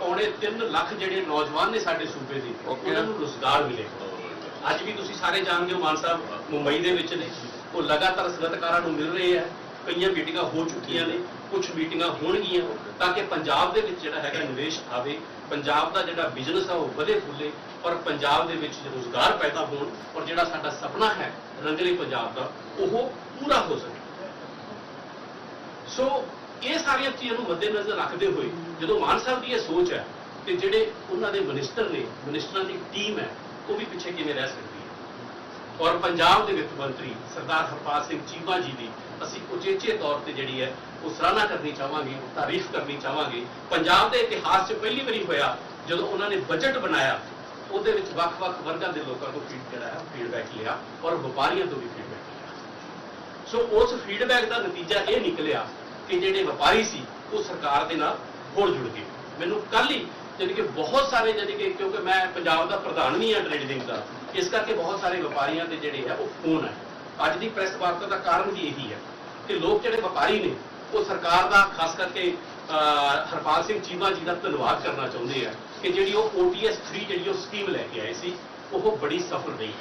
ਪੌਣੇ 3 ਲੱਖ ਜਿਹੜੇ ਨੌਜਵਾਨ ਨੇ ਸਾਡੇ ਸੂਬੇ ਦੇ. ਉਹਨਾਂ ਨੂੰ ਰੋਜ਼ਗਾਰ ਮਿਲੇਗਾ ਅੱਜ ਵੀ ਤੁਸੀਂ ਸਾਰੇ ਜਾਣਦੇ ਹੋ ਮਾਨ ਸਾਹਿਬ ਮੁੰਬਈ ਦੇ ਵਿੱਚ ਨੇ। ਉਹ ਲਗਾਤਾਰ ਸਨਅਤਕਾਰਾਂ ਨੂੰ ਮਿਲ ਰਹੇ ਆ। ਕਈਆਂ ਮੀਟਿੰਗਾਂ ਹੋ ਚੁੱਕੀਆਂ ਨੇ ਕੁਝ ਮੀਟਿੰਗਾਂ ਹੋਣਗੀਆਂ ਤਾਂ ਕਿ ਪੰਜਾਬ ਦੇ ਵਿੱਚ ਜਿਹੜਾ ਹੈਗਾ ਨਿਵੇਸ਼ ਆਵੇ। ਪੰਜਾਬ ਦਾ ਜਿਹੜਾ ਬਿਜ਼ਨਸ ਆ ਉਹ ਵਧੇ ਫੁੱਲੇ ਔਰ ਪੰਜਾਬ ਦੇ ਵਿੱਚ ਰੋਜ਼ਗਾਰ ਪੈਦਾ ਹੋਣ ਔਰ ਜਿਹੜਾ ਸਾਡਾ ਸੁਪਨਾ ਹੈ ਰੰਗਲੇ ਪੰਜਾਬ ਦਾ ਉਹ ਪੂਰਾ ਹੋ ਸਕੇ। ਸੋ ਇਹ ਸਾਰੀਆਂ ਚੀਜ਼ਾਂ ਨੂੰ ਮੱਦੇਨਜ਼ਰ ਰੱਖਦੇ ਹੋਏ ਜਦੋਂ ਮਾਨ ਸਾਹਿਬ ਦੀ ਇਹ ਸੋਚ ਹੈ ਕਿ ਜਿਹੜੇ ਉਹਨਾਂ ਦੇ ਮਿਨਿਸਟਰ ਨੇ ਮਿਨਿਸਟਰਾਂ ਦੀ ਟੀਮ ਹੈ, ਉਹ ਵੀ ਪਿੱਛੇ ਕਿਵੇਂ ਰਹਿ ਸਕਦੀ ਹੈ? ਔਰ ਪੰਜਾਬ ਦੇ ਵਿੱਤ ਮੰਤਰੀ ਸਰਦਾਰ ਹਰਪਾਲ ਸਿੰਘ ਚੀਮਾ ਜੀ ਦੀ ਅਸੀਂ ਉਚੇਚੇ ਤੌਰ ਤੇ ਜਿਹੜੀ ਹੈ, ਉਹ ਸਰਾਹਨਾ ਕਰਨੀ ਚਾਹਾਂਗੇ ਤਾਰੀਫ ਕਰਨੀ ਚਾਹਾਂਗੇ। ਪੰਜਾਬ ਦੇ ਇਤਿਹਾਸ 'ਚ ਪਹਿਲੀ ਵਾਰੀ ਹੋਇਆ ਜਦੋਂ ਉਹਨਾਂ ਨੇ ਬਜਟ ਬਣਾਇਆ, ਉਹਦੇ ਵਿੱਚ ਵੱਖ-ਵੱਖ ਵਰਗਾਂ ਦੇ ਲੋਕਾਂ ਤੋਂ ਫੀਡ ਜਿਹੜਾ ਹੈ ਫੀਡਬੈਕ ਲਿਆ ਔਰ ਵਪਾਰੀਆਂ ਤੋਂ ਵੀ ਫੀਡਬੈਕ ਲਿਆ। ਸੋ ਉਸ ਫੀਡਬੈਕ ਦਾ ਨਤੀਜਾ ਇਹ ਨਿਕਲਿਆ ਕਿ ਜਿਹੜੇ ਵਪਾਰੀ ਸੀ, ਉਹ ਸਰਕਾਰ ਦੇ ਨਾਲ ਹੋਰ ਜੁੜ ਗਏ। ਮੈਨੂੰ ਕੱਲ ਹੀ ਜਾਣੀ ਕਿ ਬਹੁਤ ਸਾਰੇ ਜਾਣੀ ਕਿ ਕਿਉਂਕਿ ਮੈਂ ਪੰਜਾਬ ਦਾ ਪ੍ਰਧਾਨ ਵੀ ਹਾਂ ਟ੍ਰੇਡਿੰਗ ਦਾ, ਇਸ ਕਰਕੇ ਬਹੁਤ ਸਾਰੇ ਵਪਾਰੀਆਂ ਦੇ ਜਿਹੜੇ ਆ, ਉਹ ਫੋਨ ਹੈ ਅੱਜ ਦੀ ਪ੍ਰੈਸ ਵਾਰਤਾ ਦਾ ਕਾਰਨ ਵੀ ਇਹੀ ਹੈ ਕਿ ਲੋਕ ਜਿਹੜੇ ਵਪਾਰੀ ਨੇ, ਉਹ ਸਰਕਾਰ ਦਾ ਖਾਸ ਕਰਕੇ ਹਰਪਾਲ ਸਿੰਘ ਚੀਮਾ ਜੀ ਦਾ ਧੰਨਵਾਦ ਕਰਨਾ ਚਾਹੁੰਦੇ ਆ ਕਿ ਜਿਹੜੀ ਉਹ OTS 3 ਜਿਹੜੀ ਉਹ ਸਕੀਮ ਲੈ ਕੇ ਆਏ ਸੀ, ਉਹ ਬੜੀ ਸਫਲ ਰਹੀ।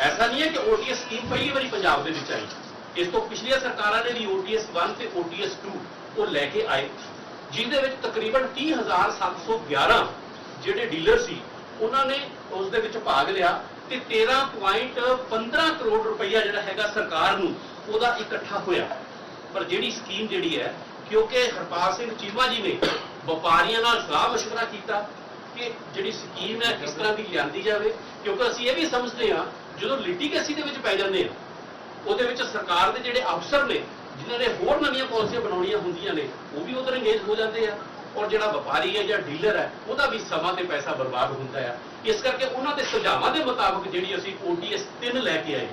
ਐਸਾ ਨਹੀਂ ਹੈ ਕਿ OTS ਸਕੀਮ ਪਹਿਲੀ ਵਾਰੀ ਪੰਜਾਬ ਦੇ ਵਿੱਚ ਆਈ। ਇਸ ਤੋਂ ਪਿਛਲੀਆਂ ਸਰਕਾਰਾਂ ਨੇ ਵੀ OTS 1 ਤੇ OTS 2 ਉਹ ਲੈ ਕੇ ਆਏ ਜਿਹਦੇ ਵਿੱਚ ਤਕਰੀਬਨ 30711 ਜਿਹੜੇ ਡੀਲਰ ਸੀ ਉਹਨਾਂ ਨੇ ਉਸ ਦੇ ਵਿੱਚ ਭਾਗ ਲਿਆ ਤੇ 13.15 ਕਰੋੜ ਰੁਪਈਆ ਜਿਹੜਾ ਹੈਗਾ ਸਰਕਾਰ ਨੂੰ ਉਹਦਾ ਇਕੱਠਾ ਹੋਇਆ ਪਰ ਜਿਹੜੀ ਸਕੀਮ ਜਿਹੜੀ ਹੈ ਕਿਉਂਕਿ ਹਰਪਾਲ ਸਿੰਘ ਚੀਮਾ ਜੀ ਨੇ ਵਪਾਰੀਆਂ ਨਾਲ ਸਲਾਹ مشورہ ਕੀਤਾ ਕਿ ਜਿਹੜੀ ਸਕੀਮ ਹੈ ਕਿਸ ਤਰ੍ਹਾਂ ਦੀ ਲਿਆਂਦੀ ਜਾਵੇ ਕਿਉਂਕਿ ਅਸੀਂ ਇਹ ਵੀ ਸਮਝਦੇ ਹਾਂ ਜਦੋਂ ਲਿਟੀਗੇਸੀ ਦੇ ਵਿੱਚ ਪੈ ਜਾਂਦੇ ਆ ਉਹਦੇ ਵਿੱਚ ਸਰਕਾਰ ਦੇ ਜਿਹੜੇ ਅਫਸਰ ਨੇ, ਜਿਨ੍ਹਾਂ ਨੇ ਹੋਰ ਨਵੀਆਂ ਪਾਲਿਸੀਆਂ ਬਣਾਉਣੀਆਂ ਹੁੰਦੀਆਂ ਨੇ, ਉਹ ਵੀ ਉਧਰ ਇੰਗੇਜ ਹੋ ਜਾਂਦੇ ਆ। ਔਰ ਜਿਹੜਾ ਵਪਾਰੀ ਹੈ ਜਾਂ ਡੀਲਰ ਹੈ, ਉਹਦਾ ਵੀ ਸਮਾਂ ਤੇ ਪੈਸਾ ਬਰਬਾਦ ਹੁੰਦਾ ਹੈ ਇਸ ਕਰਕੇ ਉਹਨਾਂ ਦੇ ਸੁਝਾਵਾਂ ਦੇ ਮੁਤਾਬਕ ਜਿਹੜੀ ਅਸੀਂ OTS 3 ਲੈ ਕੇ ਆਏ,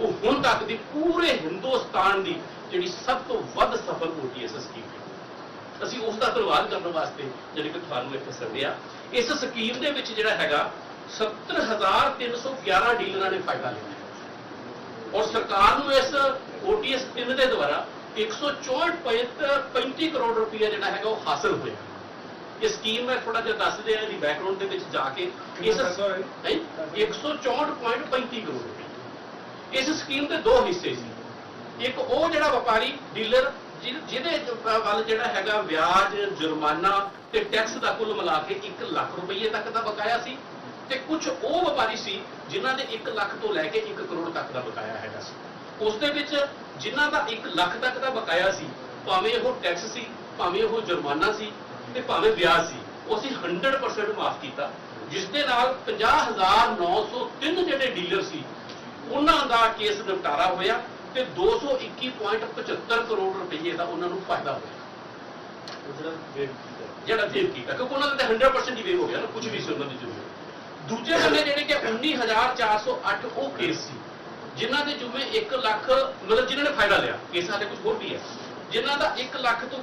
ਉਹ ਹੁਣ ਤੱਕ ਦੀ ਪੂਰੇ ਹਿੰਦੁਸਤਾਨ ਦੀ ਜਿਹੜੀ ਸਭ ਤੋਂ ਵੱਧ ਸਫਲ OTS ਸਕੀਮ ਹੈ। ਅਸੀਂ ਉਸ ਦਾ ਧੰਨਵਾਦ ਕਰਨ ਵਾਸਤੇ ਜਿਹੜੀ ਕਿ ਤੁਹਾਨੂੰ ਇੱਥੇ ਸੱਦਿਆ। ਇਸ ਸਕੀਮ ਦੇ ਵਿੱਚ ਜਿਹੜਾ ਹੈਗਾ 70311 ਡੀਲਰਾਂ ਨੇ ਫਾਇਦਾ ਲਿਆ। ਔਰ ਸਰਕਾਰ ਨੂੰ ਇਸ OTS 3 ਦੇ ਦੁਆਰਾ 164.35 ਕਰੋੜ ਰੁਪਏ ਜਿਹੜਾ ਹੈਗਾ ਉਹ ਹਾਸਲ ਹੋਇਆ। ਇਹ ਸਕੀਮ ਮੈਂ ਥੋੜਾ ਜਿਹਾ ਦੱਸ ਦਿਆਂ ਇਹਦੀ ਬੈਕਗ੍ਰਾਉਂਡ ਦੇ ਵਿੱਚ ਜਾ ਕੇ। ਇਸ ਨਹੀਂ 164.35 ਕਰੋੜ ਰੁਪਏ। ਇਸ ਸਕੀਮ ਦੇ ਦੋ ਹਿੱਸੇ ਸੀ। ਇੱਕ ਉਹ ਜਿਹੜਾ ਵਪਾਰੀ ਡੀਲਰ ਜਿਹਦੇ ਵੱਲ ਜਿਹੜਾ ਹੈਗਾ ਵਿਆਜ ਜੁਰਮਾਨਾ ਤੇ ਟੈਕਸ ਦਾ ਕੁੱਲ ਮਿਲਾ ਕੇ 1 ਲੱਖ ਰੁਪਏ ਤੱਕ ਦਾ ਬਕਾਇਆ ਸੀ। ਤੇ ਕੁਝ ਉਹ ਵਪਾਰੀ ਸੀ ਜਿਨ੍ਹਾਂ ਦੇ 1 ਲੱਖ ਤੋਂ ਲੈ ਕੇ 1 ਕਰੋੜ ਤੱਕ ਦਾ ਬਕਾਇਆ ਹੈਗਾ ਸੀ। ਉਸ ਦੇ ਵਿੱਚ ਜਿਨ੍ਹਾਂ ਦਾ 1 ਲੱਖ ਤੱਕ ਦਾ ਬਕਾਇਆ ਸੀ ਭਾਵੇਂ ਉਹ ਟੈਕਸ ਸੀ ਭਾਵੇਂ ਉਹ ਜੁਰਮਾਨਾ ਸੀ ਤੇ ਭਾਵੇਂ ਵਿਆਜ ਸੀ ਉਹ ਅਸੀਂ 100% ਮਾਫ ਕੀਤਾ। ਜਿਸ ਦੇ ਨਾਲ 50903 ਜਿਹੜੇ ਡੀਲਰ ਸੀ ਉਹਨਾਂ ਦਾ ਕੇਸ ਨਿਪਟਾਰਾ ਹੋਇਆ ਤੇ 221.75 ਕਰੋੜ ਰੁਪਏ ਦਾ ਉਹਨਾਂ ਨੂੰ ਫਾਇਦਾ ਹੋਇਆ। ਜਿਹੜਾ ਵੇਵ ਕੀਤਾ ਕਿਉਂਕਿ ਉਹਨਾਂ ਦਾ ਤਾਂ 100% ਹੀ ਵੇਵ ਹੋ ਗਿਆ ਨਾ ਕੁਝ ਵੀ ਸੀ ਉਹਨਾਂ ਦੀ ਜ਼ਰੂਰਤ। ਦੂਜੇ ਬੰਦੇ ਜਿਹੜੇ ਕਿ 19408 ਉਹ ਕੇਸ ਸੀ, ਜਿਨ੍ਹਾਂ ਦੇ ਜੁਮੇ 1 ਲੱਖ, ਮਤਲਬ ਜਿਨ੍ਹਾਂ ਨੇ ਫਾਇਦਾ ਲਿਆ, ਕੇਸਾਂ ਦੇ ਕੁਝ ਹੋਰ ਵੀ ਹੈ, ਜਿਨ੍ਹਾਂ ਦਾ 1 ਲੱਖ ਤੋਂ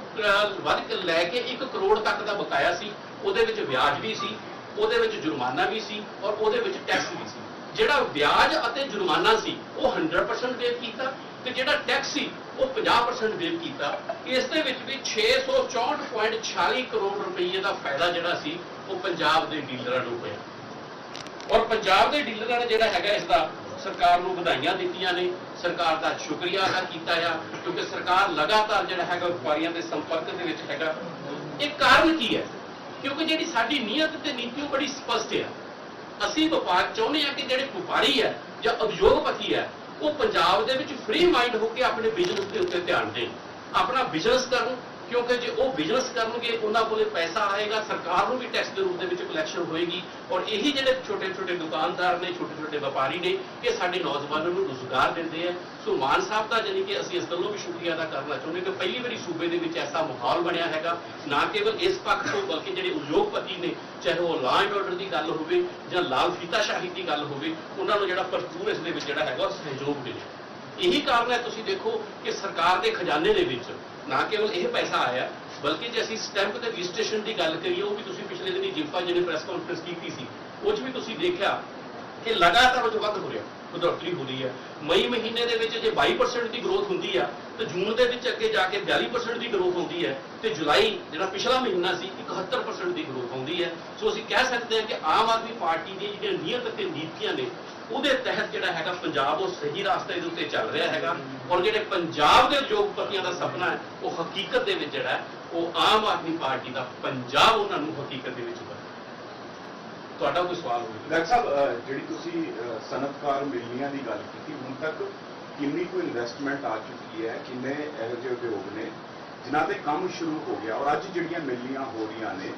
ਵੱਧ ਕੇ ਲੈ ਕੇ 1 ਕਰੋੜ ਤੱਕ ਦਾ ਬਕਾਇਆ ਸੀ, ਉਹਦੇ ਵਿੱਚ ਵਿਆਜ ਵੀ ਸੀ, ਉਹਦੇ ਵਿੱਚ ਜੁਰਮਾਨਾ ਵੀ ਸੀ ਔਰ ਉਹਦੇ ਵਿੱਚ ਟੈਕਸ ਵੀ ਸੀ। ਜਿਹੜਾ ਵਿਆਜ ਅਤੇ ਜੁਰਮਾਨਾ ਸੀ, ਉਹ 100% ਵੇਵ ਕੀਤਾ ਤੇ ਜਿਹੜਾ ਟੈਕਸ ਸੀ, ਉਹ 50% ਵੇਵ ਕੀਤਾ। ਇਸ ਦੇ ਵਿੱਚ ਵੀ 664.46 ਕਰੋੜ ਰੁਪਏ ਦਾ ਫਾਇਦਾ ਜਿਹੜਾ ਸੀ, ਉਹ ਪੰਜਾਬ ਦੇ ਡੀਲਰਾਂ ਨੂੰ ਹੋਇਆ। ਔਰ ਪੰਜਾਬ ਦੇ ਡੀਲਰਾਂ ਨੇ ਜਿਹੜਾ ਹੈਗਾ ਇਸ ਦਾ ਸਰਕਾਰ ਨੂੰ ਵਧਾਈਆਂ ਦਿੱਤੀਆਂ ਨੇ। ਸਰਕਾਰ ਦਾ ਸ਼ੁਕਰੀਆ ਅਦਾ ਕੀਤਾ ਆ, ਕਿਉਂਕਿ ਸਰਕਾਰ ਲਗਾਤਾਰ ਜਿਹੜਾ ਹੈਗਾ ਵਪਾਰੀਆਂ ਦੇ ਸੰਪਰਕ ਦੇ ਵਿੱਚ ਹੈਗਾ। ਇਹ ਕਾਰਨ ਕੀ ਹੈ? ਕਿਉਂਕਿ ਜਿਹੜੀ ਸਾਡੀ ਨੀਅਤ ਤੇ ਨੀਤੀ ਉਹ ਬੜੀ ਸਪਸ਼ਟ ਹੈ ਅਸੀਂ ਵਪਾਰ ਚਾਹੁੰਦੇ ਹਾਂ ਕਿ ਜਿਹੜੇ ਵਪਾਰੀ ਹੈ ਜਾਂ ਉਦਯੋਗਪਤੀ ਹੈ, ਉਹ ਪੰਜਾਬ ਦੇ ਵਿੱਚ ਫ੍ਰੀ ਮਾਈਂਡ ਹੋ ਕੇ ਆਪਣੇ ਬਿਜ਼ਨਸ ਦੇ ਉੱਤੇ ਧਿਆਨ ਦੇਣ, ਆਪਣਾ ਬਿਜ਼ਨਸ ਕਰਨ ਕਿਉਂਕਿ ਜੇ ਉਹ ਬਿਜ਼ਨਸ ਕਰਨਗੇ, ਉਹਨਾਂ ਕੋਲੇ ਪੈਸਾ ਆਏਗਾ, ਸਰਕਾਰ ਨੂੰ ਵੀ ਟੈਕਸ ਦੇ ਰੂਪ ਦੇ ਵਿੱਚ ਕਲੈਕਸ਼ਨ ਹੋਏਗੀ। ਔਰ ਇਹੀ ਜਿਹੜੇ ਛੋਟੇ ਛੋਟੇ ਦੁਕਾਨਦਾਰ ਨੇ ਛੋਟੇ ਛੋਟੇ ਵਪਾਰੀ ਨੇ, ਇਹ ਸਾਡੇ ਨੌਜਵਾਨਾਂ ਨੂੰ ਰੁਜ਼ਗਾਰ ਦਿੰਦੇ ਆ। ਸੋ ਮਾਨ ਸਾਹਿਬ ਦਾ ਜਾਨੀ ਕਿ ਅਸੀਂ ਇਸ ਗੱਲੋਂ ਵੀ ਸ਼ੁਕਰੀਆ ਅਦਾ ਕਰਨਾ ਚਾਹੁੰਦੇ ਕਿ ਪਹਿਲੀ ਵਾਰੀ ਸੂਬੇ ਦੇ ਵਿੱਚ ਐਸਾ ਮਾਹੌਲ ਬਣਿਆ ਹੈਗਾ। ਨਾ ਕੇਵਲ ਇਸ ਪੱਖ ਤੋਂ, ਬਲਕਿ ਜਿਹੜੇ ਉਦਯੋਗਪਤੀ ਨੇ, ਚਾਹੇ ਉਹ ਲਾਅ ਐਂਡ ਆਰਡਰ ਦੀ ਗੱਲ ਹੋਵੇ ਜਾਂ ਲਾਲ ਫੀਤਾਸ਼ਾਹੀ ਦੀ ਗੱਲ ਹੋਵੇ, ਉਹਨਾਂ ਨੂੰ ਜਿਹੜਾ ਭਰਪੂਰ ਇਸ ਦੇ ਵਿੱਚ ਜਿਹੜਾ ਹੈਗਾ, ਉਹ ਸਹਿਯੋਗ ਮਿਲੇ ਇਹੀ ਕਾਰਨ ਹੈ ਤੁਸੀਂ ਦੇਖੋ ਕਿ ਸਰਕਾਰ ਦੇ ਖਜ਼ਾਨੇ ਦੇ ਵਿੱਚ ਨਾ ਕੇਵਲ ਇਹ ਪੈਸਾ ਆਇਆ, ਬਲਕਿ ਜੇ ਅਸੀਂ ਸਟੈਂਪ ਤੇ ਰਜਿਸਟ੍ਰੇਸ਼ਨ ਦੀ ਗੱਲ ਕਰੀਏ, ਉਹ ਵੀ ਤੁਸੀਂ ਪਿਛਲੇ ਦਿਨੀ ਜਿੰਪਾ ਜੀ ਪ੍ਰੈਸ ਕਾਨਫਰੰਸ ਕੀਤੀ ਸੀ। ਉਹ 'ਚ ਵੀ ਤੁਸੀਂ ਦੇਖਿਆ ਕਿ ਲਗਾਤਾਰ ਉਹ ਵੱਧ ਹੋ ਰਿਹਾ, ਵਧੋਤਰੀ ਹੋ ਰਹੀ ਹੈ। ਮਈ ਮਹੀਨੇ ਦੇ ਵਿੱਚ ਜੇ 22% ਦੀ ਗਰੋਥ ਹੁੰਦੀ ਆ, ਤੇ ਜੂਨ ਦੇ ਵਿੱਚ ਅੱਗੇ ਜਾ ਕੇ 42% ਦੀ ਗਰੋਥ ਹੁੰਦੀ ਹੈ ਤੇ ਜੁਲਾਈ, ਜਿਹੜਾ ਪਿਛਲਾ ਮਹੀਨਾ ਸੀ 71% ਦੀ ਗਰੋਥ ਹੁੰਦੀ ਹੈ ਹੈ। ਸੋ ਅਸੀਂ ਕਹਿ ਸਕਦੇ ਹਾਂ ਕਿ ਆਮ ਆਦਮੀ ਪਾਰਟੀ ਦੀਆਂ ਜਿਹੜੀਆਂ ਨੀਅਤ ਅਤੇ ਨੀਤੀਆਂ ਨੇ ਉਹਦੇ ਤਹਿਤ ਜਿਹੜਾ ਹੈਗਾ ਪੰਜਾਬ ਉਹ ਸਹੀ ਰਸਤੇ ਦੇ ਉੱਤੇ ਚੱਲ ਰਿਹਾ ਹੈਗਾ ਔਰ ਜਿਹੜੇ ਪੰਜਾਬ ਦੇ ਉਦਯੋਗਪਤੀਆਂ ਦਾ ਸੁਪਨਾ ਹੈ, ਉਹ ਹਕੀਕਤ ਦੇ ਵਿੱਚ ਜਿਹੜਾ ਉਹ ਆਮ ਆਦਮੀ ਪਾਰਟੀ ਦਾ ਪੰਜਾਬ ਉਹਨਾਂ ਨੂੰ ਹਕੀਕਤ ਦੇ ਵਿੱਚ ਬਣਾ ਤੁਹਾਡਾ ਕੋਈ ਸਵਾਲ ਹੋਵੇ? ਡਾਕਟਰ ਸਾਹਿਬ ਜਿਹੜੀ ਤੁਸੀਂ ਸਨਅਤਕਾਰ ਮਿਲਨੀਆਂ ਦੀ ਗੱਲ ਕੀਤੀ, ਹੁਣ ਤੱਕ ਕਿੰਨੀ ਕੋਈ ਇਨਵੈਸਟਮੈਂਟ ਆ ਚੁੱਕੀ ਹੈ, ਕਿੰਨੇ ਇਹੋ ਜਿਹੇ ਉਦਯੋਗ ਨੇ, ਜਿਨ੍ਹਾਂ ਤੇ ਕੰਮ ਸ਼ੁਰੂ ਹੋ ਗਿਆ ਔਰ ਅੱਜ ਜਿਹੜੀਆਂ ਮਿਲਨੀਆਂ ਹੋ ਰਹੀਆਂ ਨੇ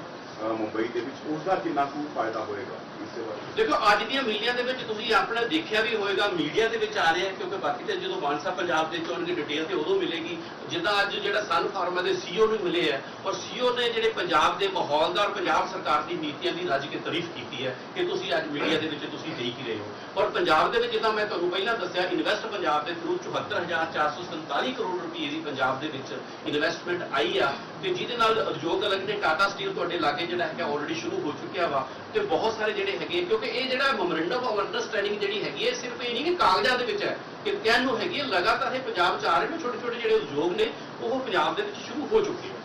ਮੁੰਬਈ ਦੇ ਵਿੱਚ ਉਸ ਦਾ ਕਿੰਨਾ ਕੁ ਫਾਇਦਾ ਹੋਏਗਾ ਇਸ ਬਾਰੇ ਦੇਖੋ, ਅੱਜ ਦੀਆਂ ਮੀਡੀਆ ਦੇ ਵਿੱਚ ਤੁਸੀਂ ਆਪਣੇ ਦੇਖਿਆ ਵੀ ਹੋਏਗਾ, ਮੀਡੀਆ ਦੇ ਵਿੱਚ ਆ ਰਿਹਾ ਕਿਉਂਕਿ ਬਾਕੀ ਤੇ ਜਦੋਂ ਮਾਨਸਾ ਪੰਜਾਬ ਦੇ ਚੋਣਗੇ ਡਿਟੇਲ ਤੇ ਉਦੋਂ ਮਿਲੇਗੀ, ਜਿੱਦਾਂ ਅੱਜ ਜਿਹੜਾ ਸਨ ਫਾਰਮਾ ਦੇ ਸੀਈਓ ਨੂੰ ਮਿਲੇ ਹੈ, ਔਰ ਸੀਈਓ ਨੇ ਜਿਹੜੇ ਪੰਜਾਬ ਦੇ ਮਾਹੌਲ ਦਾ ਔਰ ਪੰਜਾਬ ਸਰਕਾਰ ਦੀ ਨੀਤੀਆਂ ਦੀ ਰੱਜ ਕੇ ਤਾਰੀਫ ਕੀਤੀ ਹੈ ਕਿ ਤੁਸੀਂ ਅੱਜ ਮੀਡੀਆ ਦੇ ਵਿੱਚ ਤੁਸੀਂ ਦੇਖ ਹੀ ਰਹੇ ਹੋ। ਔਰ ਪੰਜਾਬ ਦੇ ਵਿੱਚ ਜਿੱਦਾਂ ਮੈਂ ਤੁਹਾਨੂੰ ਪਹਿਲਾਂ ਦੱਸਿਆ ਇਨਵੈਸਟ ਪੰਜਾਬ ਦੇ ਥਰੂ 74447 ਕਰੋੜ ਰੁਪਏ ਦੀ ਪੰਜਾਬ ਦੇ ਵਿੱਚ ਇਨਵੈਸਟਮੈਂਟ ਆਈ ਆ, ਤੇ ਜਿਹਦੇ ਨਾਲ ਉਦਯੋਗ ਅਲੱਗ ਨੇ ਟਾਟਾ ਸਟੀਲ ਤੁਹਾਡੇ ਲਾਗੇ ਜਿਹੜਾ ਹੈਗਾ ਆਲਰੇਡੀ ਸ਼ੁਰੂ ਹੋ ਚੁੱਕਿਆ ਵਾ ਤੇ ਬਹੁਤ ਸਾਰੇ ਜਿਹੜੇ ਹੈਗੇ ਕਿਉਂਕਿ ਇਹ ਜਿਹੜਾ ਮੈਮੋਰੈਂਡਮ ਆਫ ਅੰਡਰਸਟੈਂਡਿੰਗ ਜਿਹੜੀ ਹੈਗੀ ਹੈ ਸਿਰਫ ਇਹ ਨਹੀਂ ਕਿ ਕਾਗਜ਼ਾਂ ਦੇ ਵਿੱਚ ਹੈ ਕਿ ਕਹਿਣ ਨੂੰ ਹੈਗੀ ਹੈ ਲਗਾਤਾਰ ਇਹ ਪੰਜਾਬ ਚ ਆ ਰਹੇ ਨੇ ਛੋਟੇ ਛੋਟੇ ਜਿਹੜੇ ਉਦਯੋਗ ਨੇ, ਉਹ ਪੰਜਾਬ ਦੇ ਵਿੱਚ ਸ਼ੁਰੂ ਹੋ ਚੁੱਕੇ ਆ